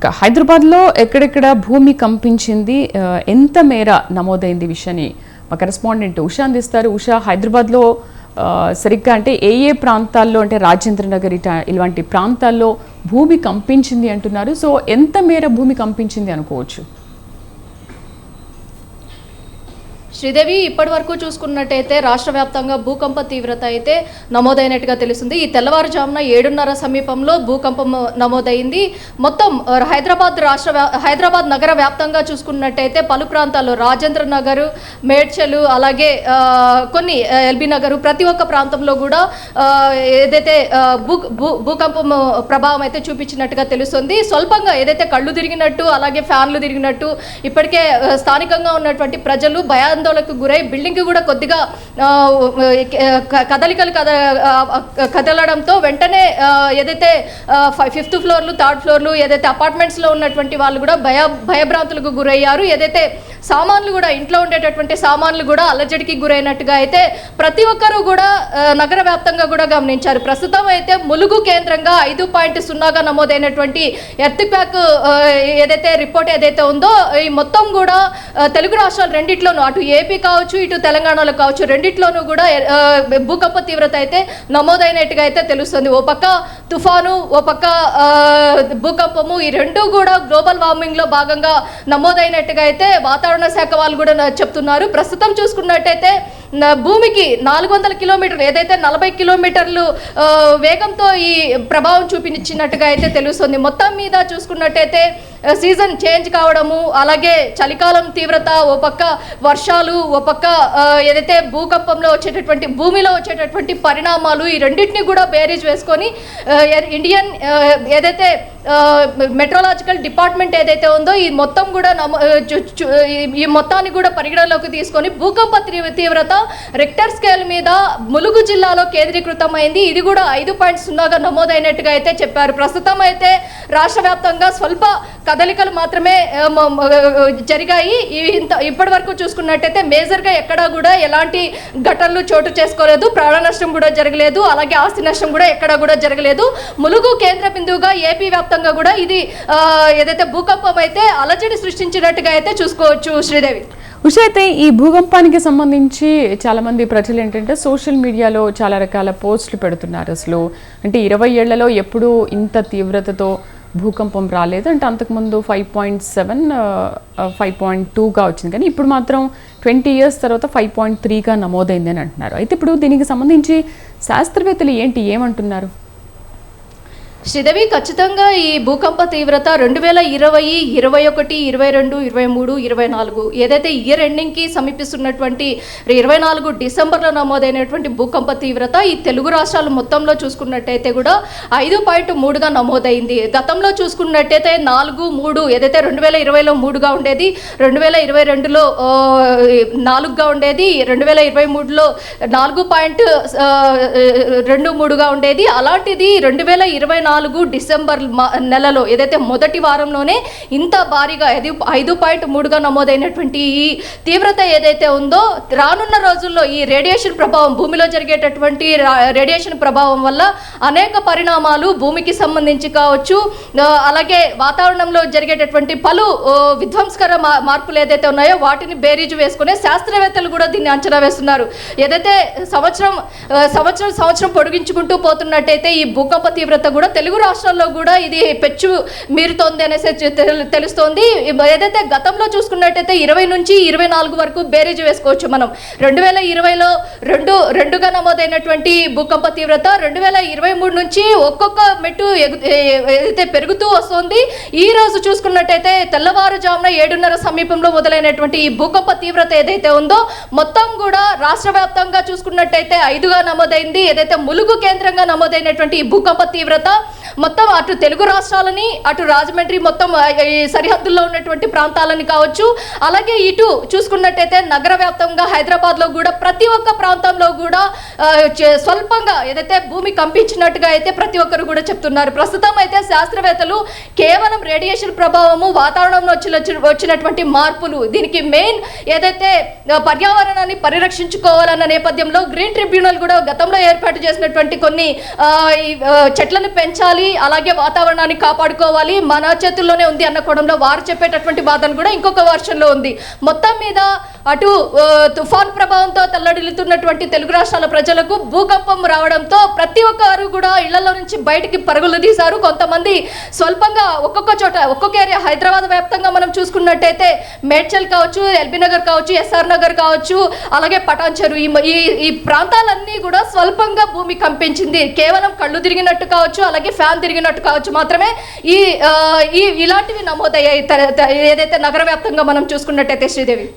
ఇక హైదరాబాద్లో ఎక్కడెక్కడ భూమి కంపించింది ఎంత మేర నమోదైంది విషయాన్ని మా కరెస్పాండెంట్ ఉషా అందిస్తారు. ఉషా హైదరాబాద్లో సరిగ్గా అంటే ఏ ఏ ప్రాంతాల్లో అంటే రాజేంద్ర నగర్ ఇట ఇలాంటి ప్రాంతాల్లో భూమి కంపించింది అంటున్నారు. సో ఎంత మేర భూమి కంపించింది అనుకోవచ్చు? శ్రీదేవి ఇప్పటి వరకు చూసుకున్నట్టయితే రాష్ట్ర వ్యాప్తంగా భూకంప తీవ్రత అయితే నమోదైనట్టుగా తెలుస్తుంది. ఈ తెల్లవారుజామున ఏడున్నర సమీపంలో భూకంపం నమోదైంది. మొత్తం హైదరాబాద్ రాష్ట్ర హైదరాబాద్ నగర వ్యాప్తంగా చూసుకున్నట్టయితే పలు ప్రాంతాల్లో రాజేంద్ర నగరు మేడ్చలు అలాగే కొన్ని ఎల్బీ నగరు ప్రతి ఒక్క ప్రాంతంలో కూడా ఏదైతే భూ భూ భూకంపం ప్రభావం అయితే చూపించినట్టుగా తెలుస్తుంది. స్వల్పంగా ఏదైతే కళ్ళు తిరిగినట్టు అలాగే ఫ్యాన్లు తిరిగినట్టు ఇప్పటికే స్థానికంగా ఉన్నటువంటి ప్రజలు ఆందోళనకు గురై బిల్డింగ్ కూడా కొద్దిగా కదలికలు కద కదలడంతో వెంటనే ఏదైతే ఫిఫ్త్ ఫ్లోర్లు థర్డ్ ఫ్లోర్లు ఏదైతే అపార్ట్మెంట్స్లో ఉన్నటువంటి వాళ్ళు కూడా భయ భయభ్రాంతులకు గురయ్యారు. ఏదైతే సామాన్లు కూడా ఇంట్లో ఉండేటటువంటి సామాన్లు కూడా అలజడికి గురైనట్టుగా అయితే ప్రతి ఒక్కరూ కూడా నగర వ్యాప్తంగా కూడా గమనించారు. ప్రస్తుతం అయితే ములుగు కేంద్రంగా ఐదు పాయింట్ సున్నాగా నమోదైనటువంటి ఎర్త్ ప్యాక్ ఏదైతే రిపోర్ట్ ఏదైతే ఉందో ఈ మొత్తం కూడా తెలుగు రాష్ట్రాలు రెండిట్లోనూ అటు ఏపీ కావచ్చు ఇటు తెలంగాణలో కావచ్చు రెండిట్లోనూ కూడా భూకంప తీవ్రత అయితే నమోదైనట్టుగా అయితే తెలుస్తుంది. ఓ పక్క తుఫాను ఓ పక్క భూకంపము ఈ రెండు కూడా గ్లోబల్ వార్మింగ్లో భాగంగా నమోదైనట్టుగా అయితే వాతావరణ శాఖ వాళ్ళు కూడా చెప్తున్నారు. ప్రస్తుతం చూసుకున్నట్టయితే భూమికి నాలుగు వందల కిలోమీటర్లు ఏదైతే నలభై కిలోమీటర్లు వేగంతో ఈ ప్రభావం చూపించినట్టుగా అయితే తెలుస్తుంది. మొత్తం మీద చూసుకున్నట్టయితే సీజన్ చేంజ్ కావడము అలాగే చలికాలం తీవ్రత ఓ పక్క వర్షాలు ఓ పక్క ఏదైతే భూకంపంలో వచ్చేటటువంటి భూమిలో వచ్చేటటువంటి పరిణామాలు ఈ రెండింటిని కూడా బేరీజ్ వేసుకొని ఇండియన్ ఏదైతే మెట్రోలాజికల్ డిపార్ట్మెంట్ ఏదైతే ఉందో ఈ మొత్తం కూడా నమో- ఈ- మొత్తాన్ని కూడా పరిగణలోకి తీసుకొని భూకంప తీవ్రత రెక్టర్ స్కేల్ మీద ములుగు జిల్లాలో కేంద్రీకృతమైంది. ఇది కూడా ఐదు పాయింట్ సున్నాగా నమోదైనట్టుగా అయితే చెప్పారు. ప్రస్తుతం అయితే రాష్ట్ర వ్యాప్తంగా స్వల్ప కదలికలు మాత్రమే జరిగాయి. ఇంత ఇప్పటి వరకు చూసుకున్నట్టయితే మేజర్గా ఎక్కడా కూడా ఎలాంటి ఘటనలు చోటు చేసుకోలేదు. ప్రాణ నష్టం కూడా జరగలేదు. అలాగే ఆస్తి నష్టం కూడా ఎక్కడా కూడా జరగలేదు. ములుగు కేంద్ర బిందువుగా ఏపీ వ్యాప్తంగా కూడా ఇది ఏదైతే భూకంపం అయితే అలజడి సృష్టించినట్టుగా అయితే చూసుకోవచ్చు శ్రీదేవి. ఉష అయితే ఈ భూకంపానికి సంబంధించి చాలామంది ప్రజలు ఏంటంటే సోషల్ మీడియాలో చాలా రకాల పోస్టులు పెడుతున్నారు అసలు. అంటే ఇరవై ఏళ్ళలో ఎప్పుడూ ఇంత తీవ్రతతో భూకంపం రాలేదు అంటే అంతకుముందు five point seven five point టూగా వచ్చింది. కానీ ఇప్పుడు మాత్రం ట్వంటీ ఇయర్స్ తర్వాత ఫైవ్ పాయింట్ త్రీగా నమోదైంది అని అంటున్నారు. అయితే ఇప్పుడు దీనికి సంబంధించి శాస్త్రవేత్తలు ఏంటి? ఏమంటున్నారు? శ్రీదేవి ఖచ్చితంగా ఈ భూకంప తీవ్రత రెండు వేల ఇరవై ఇరవై ఒకటి ఇరవై రెండు ఇరవై మూడు ఇరవై నాలుగు ఏదైతే ఇయర్ ఎండింగ్కి సమీపిస్తున్నటువంటి ఇరవై నాలుగు డిసెంబర్లో నమోదైనటువంటి భూకంప తీవ్రత ఈ తెలుగు రాష్ట్రాలు మొత్తంలో చూసుకున్నట్టయితే కూడా ఐదు పాయింట్ మూడుగా నమోదైంది. గతంలో చూసుకున్నట్టయితే నాలుగు మూడు ఏదైతే రెండు వేల ఇరవైలో మూడుగా ఉండేది రెండు వేల ఇరవై రెండులో నాలుగుగా ఉండేది రెండు వేల ఇరవై మూడులో నాలుగు పాయింట్ రెండు మూడుగా ఉండేది. అలాంటిది రెండు వేల ఇరవై నాలుగు డిసెంబర్ నెలలో ఏదైతే మొదటి వారంలోనే ఇంత భారీగా ఐదు ఐదు పాయింట్ మూడుగా నమోదైనటువంటి ఈ తీవ్రత ఏదైతే ఉందో రానున్న రోజుల్లో ఈ రేడియేషన్ ప్రభావం భూమిలో జరిగేటటువంటి రేడియేషన్ ప్రభావం వల్ల అనేక పరిణామాలు భూమికి సంబంధించి కావచ్చు అలాగే వాతావరణంలో జరిగేటటువంటి పలు విధ్వంసకర మార్పులు ఏదైతే ఉన్నాయో వాటిని బేరీజు వేసుకునే శాస్త్రవేత్తలు కూడా దీన్ని అంచనా వేస్తున్నారు. ఏదైతే సంవత్సరం సంవత్సరం సంవత్సరం పొడిగించుకుంటూ పోతున్నట్టయితే ఈ భూకంప తీవ్రత కూడా తెలుగు రాష్ట్రాల్లో కూడా ఇది పెచ్చు మీరుతోంది అనేసి తెలుస్తోంది. ఏదైతే గతంలో చూసుకున్నట్టయితే ఇరవై నుంచి ఇరవై నాలుగు వరకు బేరేజ్ వేసుకోవచ్చు మనం. రెండు వేల ఇరవైలో రెండు రెండుగా నమోదైనటువంటి భూకంప తీవ్రత రెండు వేల ఇరవై మూడు నుంచి ఒక్కొక్క మెట్టు ఎగు- ఏదైతే పెరుగుతూ వస్తుంది ఈ రోజు చూసుకున్నట్టయితే తెల్లవారుజామున ఏడున్నర సమీపంలో మొదలైనటువంటి ఈ భూకంప తీవ్రత ఏదైతే ఉందో మొత్తం కూడా రాష్ట్ర వ్యాప్తంగా చూసుకున్నట్టయితే ఐదుగా నమోదైంది. ఏదైతే ములుగు కేంద్రంగా నమోదైనటువంటి ఈ భూకంప తీవ్రత మొత్తం అటు తెలుగు రాష్ట్రాలని అటు రాజమండ్రి మొత్తం ఈ సరిహద్దుల్లో ఉన్నటువంటి ప్రాంతాలని కావచ్చు. అలాగే ఇటు చూసుకున్నట్టయితే నగర వ్యాప్తంగా హైదరాబాద్లో కూడా ప్రతి ఒక్క ప్రాంతంలో కూడా చే- స్వల్పంగా ఏదైతే భూమి కంపించినట్టుగా అయితే ప్రతి ఒక్కరు కూడా చెప్తున్నారు. ప్రస్తుతం అయితే శాస్త్రవేత్తలు కేవలం రేడియేషన్ ప్రభావము వాతావరణంలో వచ్చిన వచ్చినటువంటి మార్పులు దీనికి మెయిన్ ఏదైతే పర్యావరణాన్ని పరిరక్షించుకోవాలన్న నేపథ్యంలో గ్రీన్ ట్రిబ్యునల్ కూడా గతంలో ఏర్పాటు చేసినటువంటి కొన్ని చెట్లను పెంచాలి పాటించాలి అలాగే వాతావరణాన్ని కాపాడుకోవాలి. మన చేతుల్లోనే ఉంది అన్న కోణంలో వారు చెప్పేటటువంటి బాధను కూడా ఇంకొక వర్షన్లో ఉంది. మొత్తం మీద అటు తుఫాన్ ప్రభావంతో తల్లడిల్లుతున్నటువంటి తెలుగు రాష్ట్రాల ప్రజలకు భూకంపం రావడంతో ప్రతి ఒక్కరు కూడా ఇళ్ళలో నుంచి బయటికి పరుగులు తీశారు. కొంతమంది స్వల్పంగా ఒక్కొక్క చోట ఒక్కొక్క ఏరియా హైదరాబాద్ వ్యాప్తంగా మనం చూసుకున్నట్టయితే మేడ్చల్ కావచ్చు ఎల్బీ నగర్ కావచ్చు ఎస్ఆర్ నగర్ కావచ్చు అలాగే పటాన్చెరు. ఈ ఈ ప్రాంతాలన్నీ కూడా స్వల్పంగా భూమి కంపించింది. కేవలం కళ్ళు తిరిగినట్టు కావచ్చు అలాగే ఫ్యాన్ తిరిగినట్టు కావచ్చు. మాత్రమే ఈ ఈ ఇలాంటివి నమోదయ్యాయి. ఏదైతే నగర వ్యాప్తంగా మనం చూసుకున్నట్టయితే శ్రీదేవి.